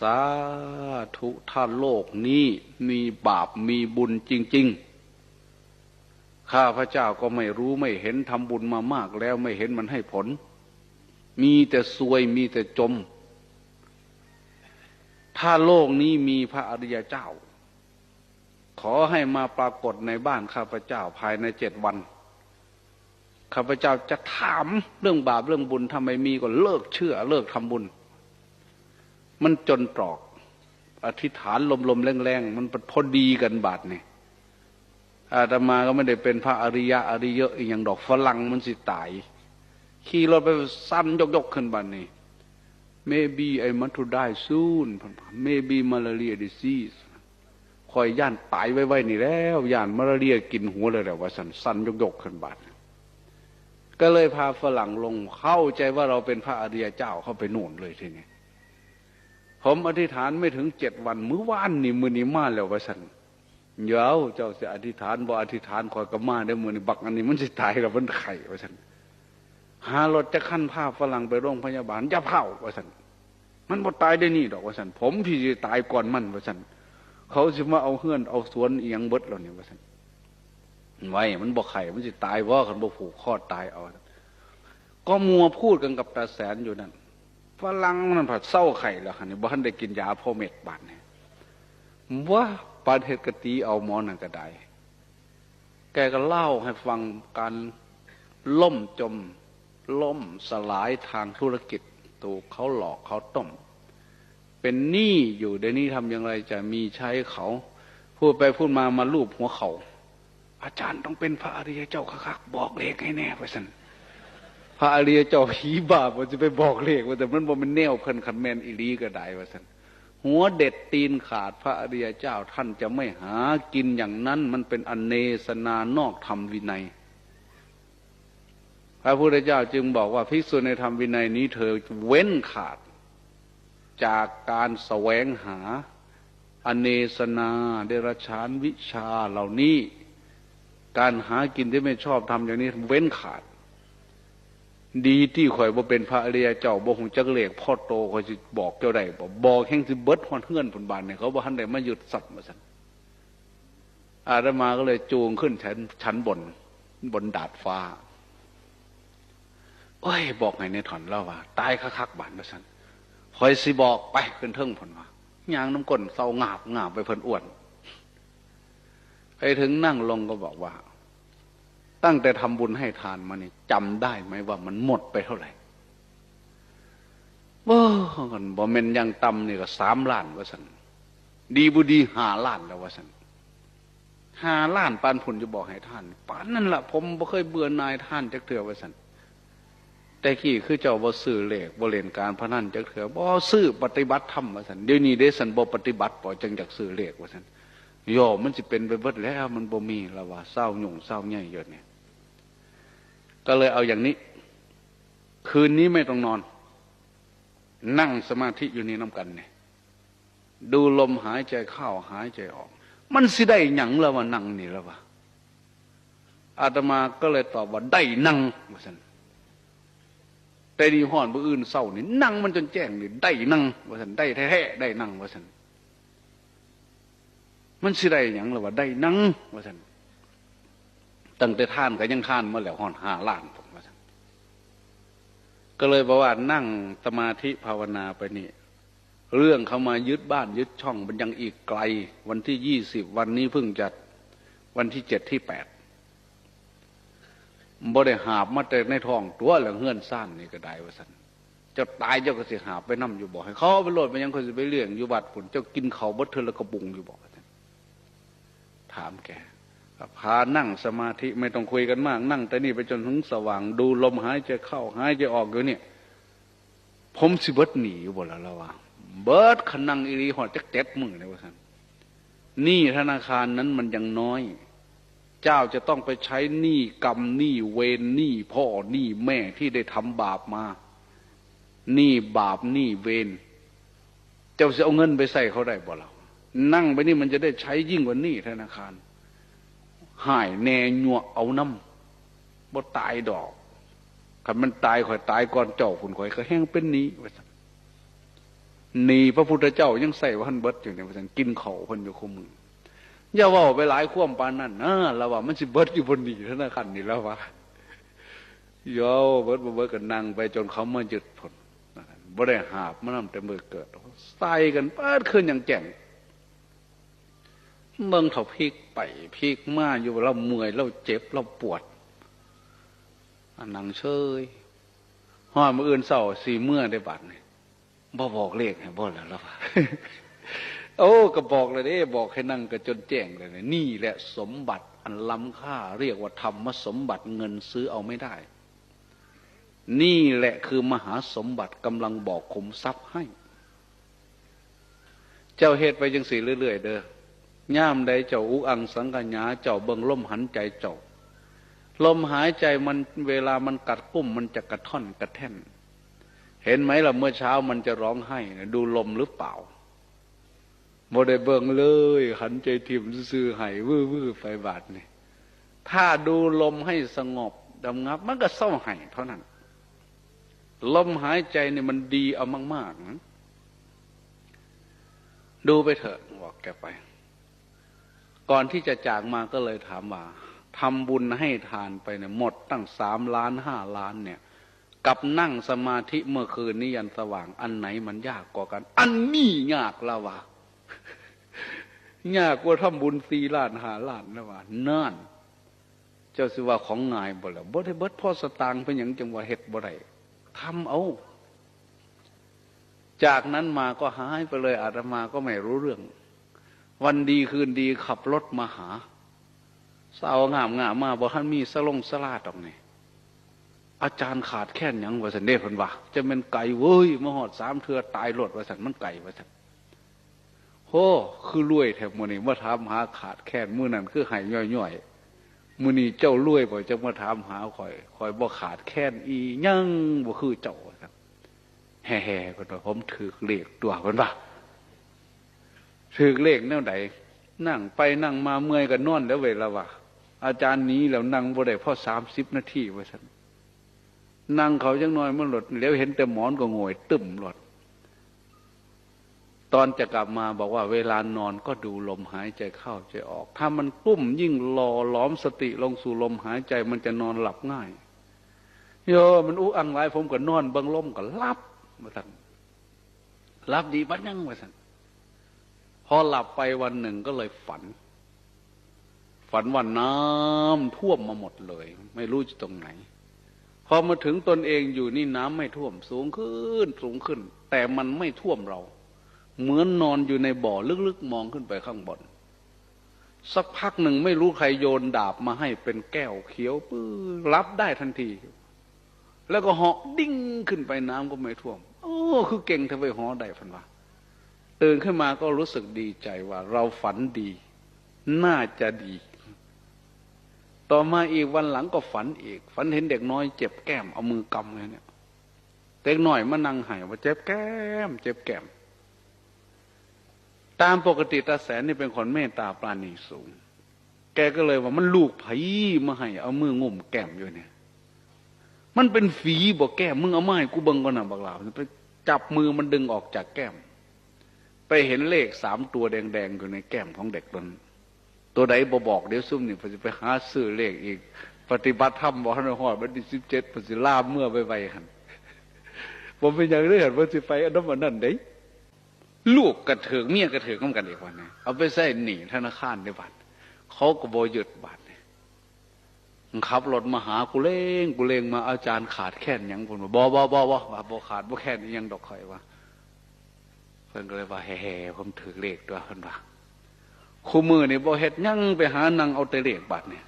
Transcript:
สาธุถ้าโลกนี้มีบาปมีบุญจริง ๆ ข้าพระเจ้าก็ไม่รู้ไม่เห็นทำบุญมามากแล้วไม่เห็นมันให้ผล มีแต่ซวยมีแต่จม ถ้าโลกนี้มีพระอริยเจ้า ขอให้มาปรากฏในบ้านข้าพเจ้าภายในเจ็ดวัน ข้าพเจ้าจะถามเรื่องบาปเรื่องบุญทำไมมีก็เลิกเชื่อ เลิกทำบุญ มันจนตรอก อธิษฐานลมๆแรงๆ มันพอดีกันบาทเนี่ยอาตมาก็ไม่ได้เป็นพระอริยะอริเยอะอย่างดอกฝรั่งมันสิตาย ขี่รถไปสั้นยกๆขึ้นบานนี่ maybe I want to die soon maybe malaria disease คอยย่านตายไว้ๆนี่แล้วย่านมาลาเรียกินหัวเลยแหละว่าสันสันยกๆขึ้นบาทก็เลยพาฝรั่งลงเข้าใจว่าเราเป็นพระอริยเจ้าเข้าไปโน่นเลยทีนี้ ผมอธิษฐานไม่ถึงเจ็ดวัน มื้อวานนี่มือนี้มาแล้ววะสันเดี๋ยวเจ้าจะอธิษฐานบ่อธิษฐานคอยกระมาได้มือนี่บักอันนี้มันจะตายกับมันไข่วะสันหารถจะขั้นผ้าฝรั่งไปโรงพยาบาลจะเผาวะสันมันบ่ตายได้นี่ดอกวะสันผมพี่จะตายก่อนมันวะสันเขาจะมาเอาเฮือนเอาสวนเอียงเบิดเราเนี่ยวะสันไว้มันบอกไข่มันจะตายว่ากันบ่ผูกคอตายเอา ก็มัวพูดกันกับตาแสนอยู่นั่น ฝรั่งมันผัดเศร้าไข่แล้วค่ะนี่บ้านได้กินยาพ่อเม็ดบาดเนี่ยว่าปานเหตุกตีเอาหมอนั่นก็ได้แกก็เล่าให้ฟังการล่มจมล่มสลายทางธุรกิจถูกเขาหลอกเขาต้ม เป็นหนี้อยู่เดี๋ยวนี้ทำอย่างไรจะมีใช้เขา พูดไปพูดมามาลูบหัวเขา อาจารย์ต้องเป็นพระอริยเจ้าคักๆบอกเลขให้แน่ไปสัน พระอริยเจ้าผีบาปว่าจะไปบอกเลขว่าแต่มันบ่เป็นแนวเพิ่นขันแมนอิลีก็ได้ว่าสันหัวเด็ดตีนขาดพระอริยเจ้าท่านจะไม่หากินอย่างนั้น มันเป็นอเนสนานอกธรรมวินัย พระพุทธเจ้าจึงบอกว่าภิกษุในธรรมวินัยนี้เธอเว้นขาด จากการแสวงหาอเนสนาเดรชานวิชาเหล่านี้ การหากินที่ไม่ชอบทำอย่างนี้เว้นขาด ดีที่ข่อยบ่เป็นพระอริยเจ้าบ่คงจักเลกพ่อโตข่อยสิบอกเจ้าได้บ่บอกแห่งสิเบิดฮอนเฮือนผลบานเนี่ยเขาบ่ทันได้มาหยุดสัตว์มาสั่นอาตมาก็เลยจูงขึ้นชั้นชั้นบน บนดาดฟ้าโอ้ย บอกไงในถอนเล่าว่า ตายคักๆบานมาสั่นคอยสิบอกไปขึ้นเทิงผลว่ายางน้ำก้นเศร้างาบงาบไปเพิ่นอ้วนไปถึงนั่งลงก็บอกว่า ตั้งแต่ทำบุญให้ทานมานี่จำได้ไหมว่ามันหมดไปเท่าไหร่ว้ากันบ่เมนยังตำนี่ก็สามล้านวะสันดีบุดีหาล้านแล้ววะสันหาล้านปานผลจะบอกให้ท่านปานนั่นแหละผมบ่เคยเบื่อนายท่านจักเถื่อวะสันแต่ขี้คือเจ้าบ่ซื้อเลขบ่เล่นการพนันจักเถื่อบ่ซื้อปฏิบัติธรรมวะสันเดี๋ยวนี้ได้สันบ่ปฏิบัติปอยจังจักซื้อเลขวะสันย่อมันจะเป็นไปเบิดแล้ว มันบ่มีละว่าเศร้าหยุ่งเศร้าใหญ่เยอะเนี่ย ก็เลยเอาอย่างนี้ คืนนี้ไม่ต้องนอน นั่งสมาธิอยู่นี่น้ำกันเนี่ยดูลมหายใจเข้าหายใจออก มันสิได้หยังแล้วว่านั่งนี่แล้ววะอาตมาก็เลยตอบว่าได้นั่งว่าสันแต่ดีห่อนผู้อื่นเศร้านี่นั่งมันจนแจ้งนี่ได้นั่งว่าสันได้แท้ๆได้นั่งว่าสันมันสิได้หยังแล้วว่าได้นั่งว่าสัน ตั้งแต่ท่านก็ยังท่านมาแล้วห่อนห้าล้านผมว่าก็เลยบอกว่านั่งสมาธิภาวนาไปนี่ เรื่องเขามายึดบ้านยึดช่องมันยังอีกไกล วันที่ยี่สิบวันนี้เพิ่งจัดวันที่เจ็ดที่แปดบ่ได้หาบมาแต่ในท้องตัวแล้วเงื่อนสั้นนี่ก็ได้ว่าสันเจ้าตายเจ้าก็สิหาไปนั่มอยู่บอกให้เขาไปโหลดไปยังคนสิไปเลี้ยงอยู่บัดผลเจ้ากินเขาบดเธอแล้วก็บุงอยู่บอกถามแก พานั่งสมาธิไม่ต้องคุยกันมาก นั่ง แต่นี่ไปจนถึงสว่าง ดูลมหายใจเข้าหายใจออกอยู่เนี่ย ผมสิเบิดหนีอยู่บ่แล้วละว่า เบิดขนังอิริหอดจักเจ็ดมือเลยว่าท่านนี่ธนาคารนั้นมันยังน้อย เจ้าจะต้องไปใช้หนี้กรรมหนี้เวรหนี้พ่อหนี้แม่ที่ได้ทำบาปมาหนี้บาปหนี้เวรเจ้าจะเอาเงินไปใส่เขาได้บ่เรานั่งไปนี่มันจะได้ใช้ยิ่งกว่านี่ธนาคาร หายแน่หยวเอาน้ำบ่ตายดอกคันมันตายข่อยตายก่อนเจ้าคุณข่อยก็แห้งเป็นนี้หนีพระพุทธเจ้ายังใส่ว่าท่านเบิดอยู่ในพระสันกินเขาพิ่นอยู่คู่มืออย่าว่าไปหลายข่วมปานนั้นนะเราว่ามันสิเบิดอยู่บนนี้ธนาคารนี่แล้วว่าโย่เบิดบ่เบิดกันนั่งไปจนเขามาหยุดผลบ่ได้หาบมันนำแต่มือเกิดใส่กันเปิดขึ้นอย่างแจ่ง เมืองเขาพลิกไปพลิกมาอยู่เราเมื่อยเราเจ็บเราปวดอันนังเชยห้อยมืออื่นเศร้าสี่เมื่อได้บัตรเนี่ยบ่บอกเลขให้บ่แล้วแล้วว่าโอ้ก็บอกเลยเด้บอกให้นั่งก็จนแจ้งเลยนะนี่แหละสมบัติอันล้ำค่า เรียกว่าธรรมสมบัติเงินซื้อเอาไม่ได้ นี่แหละคือมหาสมบัติกำลังบอกขุมทรัพย์ให้ เจ้าเหตุไปจังสีเรื่อย ๆ เด้อ ย่ามใดเจ้าอุอังสังกัญญาเจ้าเบิงลมหันใจเจ้าลมหายใจมันเวลามันกัดกุ้มมันจะกระท่อนกระแท่น เห็นไหมล่ะเมื่อเช้ามันจะร้องไห้ดูลมหรือเปล่าโมได้เบิงเลย หันใจทิมซื่อไห้วื้อวื้อไฟบาดนี่ถ้าดูลมให้สงบดำงับ มันก็เศร้าไห้เท่านั้น ลมหายใจเนี่ยมันดีเอามากๆนะดูไปเถอะบอกแกไป ก่อนที่จะจากมาก็เลยถามว่าทำบุญให้ทานไปเนี่ยหมดตั้งสามล้านห้าล้านเนี่ย กับนั่งสมาธิเมื่อคืนนี้ยันสว่าง อันไหนมันยากกว่ากัน อันนี้ยากละวะยากกว่าทำบุญสี่ล้านห้าล้านละวะนั่นเจ้าสิว่าของงายบ่แล้วบ่ได้เบิดพ่อสตางค์เป็นอย่างจังว่าเฮ็ดบ่ได้ทำเอาจากนั้นมาก็หายไปเลยอาตมาก็ไม่รู้เรื่อง วันดีคืนดีขับรถมาหาสาวงามงามมาบอกท่านมีสลงสลาดตรงนี้อาจารย์ขาดแค่นยังวาสันเดพันวะจะเป็นไก่เว้ยมาหอดสามเทือตายรถวาสันมันไก่วาสันโหคือรวยแถบมือนี้มาถามหาขาดแค่นมือนั้นคือหายย่อยๆมือนี้เจ้ารวยบ่จะมาถามหาคอยคอยบ่ขาดแค่นอียังบ่คือเจ้าครับแห่ๆกันว่าผมถือเลขตัวกันวะ ถือเลขแนวไหนนั่งไปนั่งมาเมื่อยกันนอนแล้วเวลาวะอาจารย์นี้แล้วนั่งบ่ได้พ่อสามสิบนาทีว่าสันนั่งเขาจังน้อยมันหลดแล้วเห็นแต่หมอนก็โงยตึมหลด ตอนจะกลับมาบอกว่าเวลานอนก็ดูลมหายใจเข้าใจออก ถ้ามันกุ้มยิ่งรอล้อมสติลงสู่ลมหายใจมันจะนอนหลับง่ายโยมันอู้อังไรผมก็นอนเบิ้งลมก็รับมาสันรับดีบัดยังมาสัน อหลับไปวันหนึ่งก็เลยฝัน ฝันว่าน้ำท่วมมาหมดเลย ไม่รู้จะตรงไหน พอมาถึงตนเองอยู่นี่น้ำไม่ท่วมสูงขึ้นสูงขึ้น แต่มันไม่ท่วมเรา เหมือนนอนอยู่ในบ่อลึกๆมองขึ้นไปข้างบนสักพักหนึ่งไม่รู้ใครโยนดาบมาให้เป็นแก้วเขียวปื้อรับได้ทันที แล้วก็เหาะดิ้งขึ้นไปน้ำก็ไม่ท่วม โอ้ คือเก่งทำไมหอได้พันวะ ตื่นขึ้นมาก็รู้สึกดีใจว่า เราฝันดี น่าจะดี ต่อมาอีกวันหลังก็ฝันอีก ฝันเห็นเด็กน้อยเจ็บแก้มเอามือกำเลยเนี่ยเด็กน้อยมานั่งหายว่าเจ็บแก้ม เจ็บแก้ม ตามปกติตาแสนนี่เป็นคนเมตตาปราณีสูง แกก็เลยว่ามันลูกไผ่มาให้ เอามืองุ่มแก้มอยู่เนี่ย มันเป็นฝีบอกแก้มมึงเอาไม้กูเบิ่งก่อนนะบักหลาไปจับมือมันดึงออกจากแก้ม ไปเห็นเลขสามตัวแดงๆอยู่ในแก้มของเด็กตนตัวใดบอบอกเดี๋ยวซุ่มนี่พอจะไปหาซื้อเลขอีก ปฏิบัติธรรมบอกให้หอดวันที่สิบเจ็ดพอสิลาเมื่อไปไปหันผมเป็นอย่างนี้เห็นว่าสิไปอันนั้นอันนั้นเด้ลูกกระเถิงเมียกระเถิงกันอีกวันนี้เอาไปใส่หนีธนาคารในบัตรเขาก็บอหยุดบัตรเนี่ยขับรถมาหากูเล่งกูเล่งมาอาจารย์ขาดแค่นยังผมบอบอบอบอบอขาดบอแค่นยังดอกข่อยว่า เพิ่นก็เลยว่าแห่ๆผมถือเลขตัวเพิ่นว่าคู่มือนี่บ่เฮ็ดยังไปหานังเอาแต่เลขบัตรเนี่ย